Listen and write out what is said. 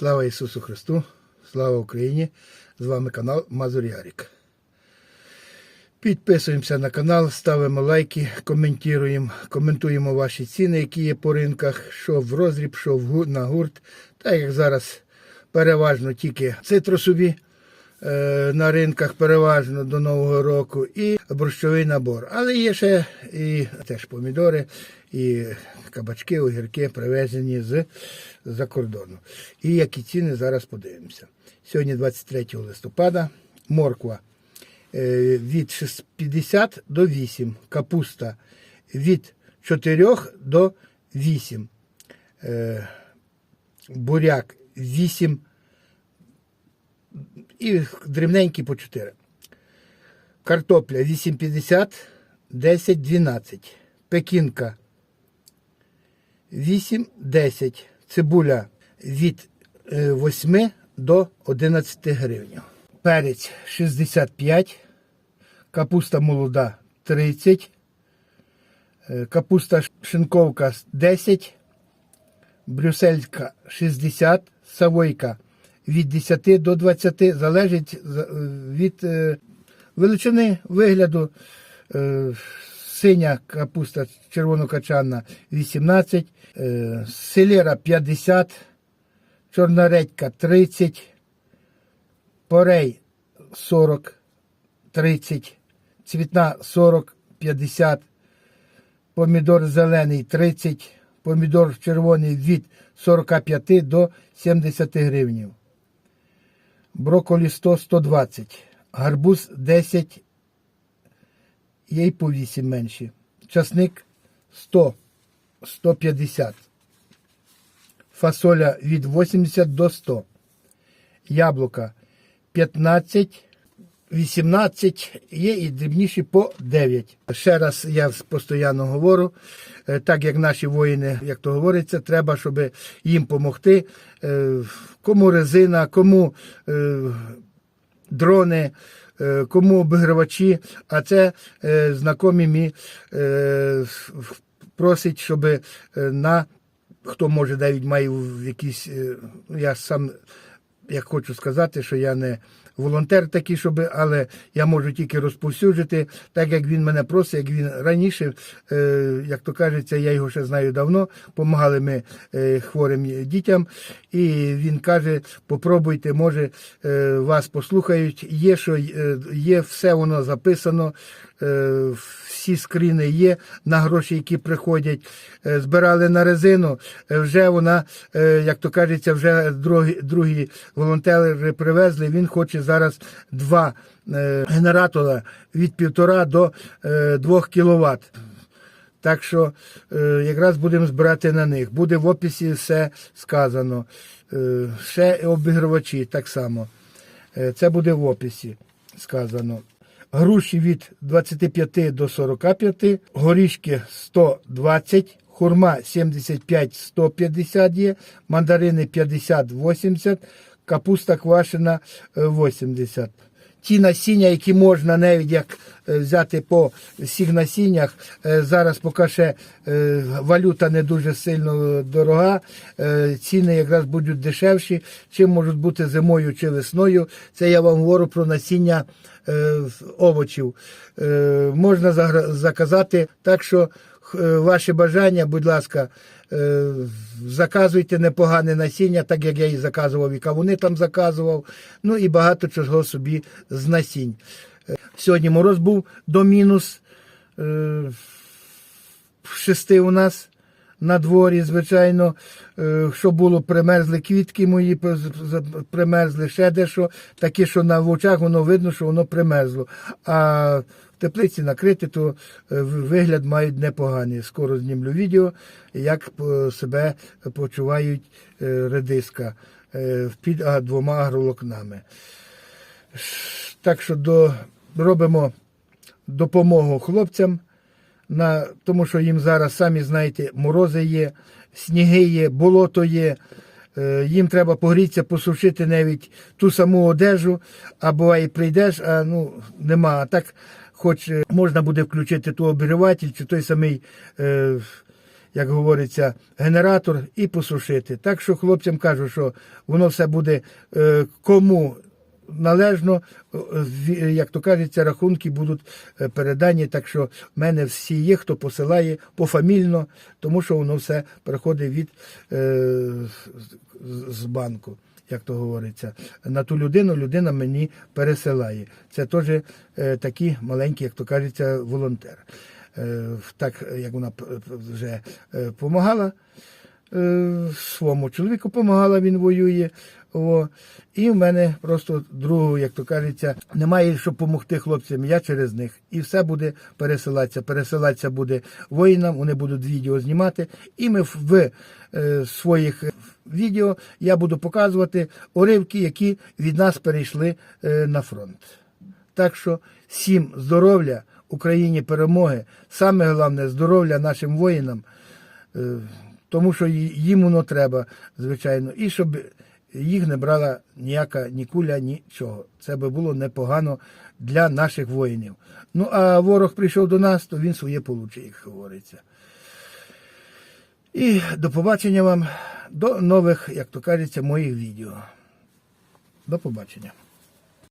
Слава Ісусу Христу! Слава Україні! З вами канал Мазур Ярік. Підписуємося на канал, ставимо лайки, коментуємо, коментуємо ваші ціни, які є по ринках, що в розріб, що на гурт. Так як зараз переважно тільки цитрусові на ринках, переважно до Нового року, і борщовий набор. Але є ще і теж помідори, і кабачки, огірки привезені з за кордону. І які ціни зараз подивимося. Сьогодні 23 листопада, морква е, від 50 до 8, капуста від 4 до 8, е, буряк 8 і дрібненький по 4. Картопля 8,50, 10, 12. Пекінка 8, 10. Цибуля від е, 8 до 11 гривень. Перець 65. Капуста молода 30. е, Капуста шинковка 10. Брюссельська 60. Савойка від 10 до 20. Залежить е, від е, величини вигляду. Е, Синя капуста червонокачанна 18, е, селера 50, чорна редька 30, порей 40, 30, цвітна 40, 50, помідор зелений 30, помідор червоний від 45 до 70 гривень. Брокколі 100, 120, гарбуз 10, є й по 8 менші. Часник 100, 150. Фасоля від 80 до 100. Яблука 15, 18, є і дрібніші по 9. Ще раз я постійно говорю, е, так як наші воїни, як то говориться, треба, щоб їм допомогти. Кому резина, кому е, дрони, е, кому обігрівачі, а це е, знайомі мій е, просить, щоб е, на хто може навіть має якісь, е, я сам як хочу сказати, що я не волонтер такий, щоб, але я можу тільки розповсюджити, так як він мене просить, як він раніше, е, як то кажеться, я його ще знаю давно, допомагали ми е, хворим дітям, і він каже: попробуйте, може е, вас послухають. Є що е, є, все воно записано. Е, Всі скріни є на гроші, які приходять. Е, Збирали на резину. е, Вже вона, як то кажеться, вже другі, другі волонтери привезли. Він хоче зараз два генератора від півтора до двох кіловат. Так що якраз будемо збирати на них. Буде в описі все сказано. Ще обігрівачі так само. Це буде в описі сказано. Груші від 25 до 45, горішки 120, хурма 75-150 є, мандарини 50-80, капуста квашена е, 80. Ті насіння, які можна навіть як е, взяти по всіх насіннях, е, зараз поки ще е, валюта не дуже сильно дорога, ціни якраз будуть дешевші, чим можуть бути зимою чи весною. Це я вам говорю про насіння овочів. Можна заказати, так що ваші бажання, будь ласка, е, заказуйте непогане насіння, так як я і заказував, і кавуни там заказував, ну і багато чого собі з насінь. Е, Сьогодні мороз був до мінус е, шести у нас на дворі, звичайно, е, що було, примерзли квітки мої, примерзли ще дещо, таке, що на очах воно видно, що воно примерзло. А в теплиці накрити, то е, вигляд мають непоганий. Скоро знімлю відео, як е, себе почувають редиска під двома агролокнами. Так що до, робимо допомогу хлопцям, на, тому що їм зараз, самі знаєте, морози є, сніги є, болото є. Е, Їм треба погрітися, посушити навіть ту саму одежу, а буває прийдеш, а ну нема. А так, хоч е, можна буде включити ту обігріватель чи той самий е, як говориться, генератор і посушити. Так що хлопцям кажу, що воно все буде кому належно, е, як то кажеться, рахунки будуть е, передані. Так що в мене всі є, хто посилає пофамільно, тому що воно все приходить від е, з- банку. Як то говориться, на ту людину людина мені пересилає. Це теж е, такі маленькі, як то кажеться, волонтер. Е, так як вона вже допомагала е, своєму чоловіку, допомагала, він воює. О. І в мене просто другого, як то кажеться, немає, щоб допомогти хлопцям, я через них. І все буде пересилатися. Пересилатися буде воїнам, вони будуть відео знімати. І ми в, е, своїх відео я буду показувати уривки, які від нас перейшли е, на фронт. Так що всім здоров'я, Україні перемоги. Саме головне здоров'я нашим воїнам, е, тому що їм воно треба, звичайно, і щоб їх не брала ніяка ні куля, нічого. Це би було непогано для наших воїнів. Ну а ворог прийшов до нас, то він своє получить, як говориться. І до побачення вам, до нових, як то кажеться, моїх відео. До побачення.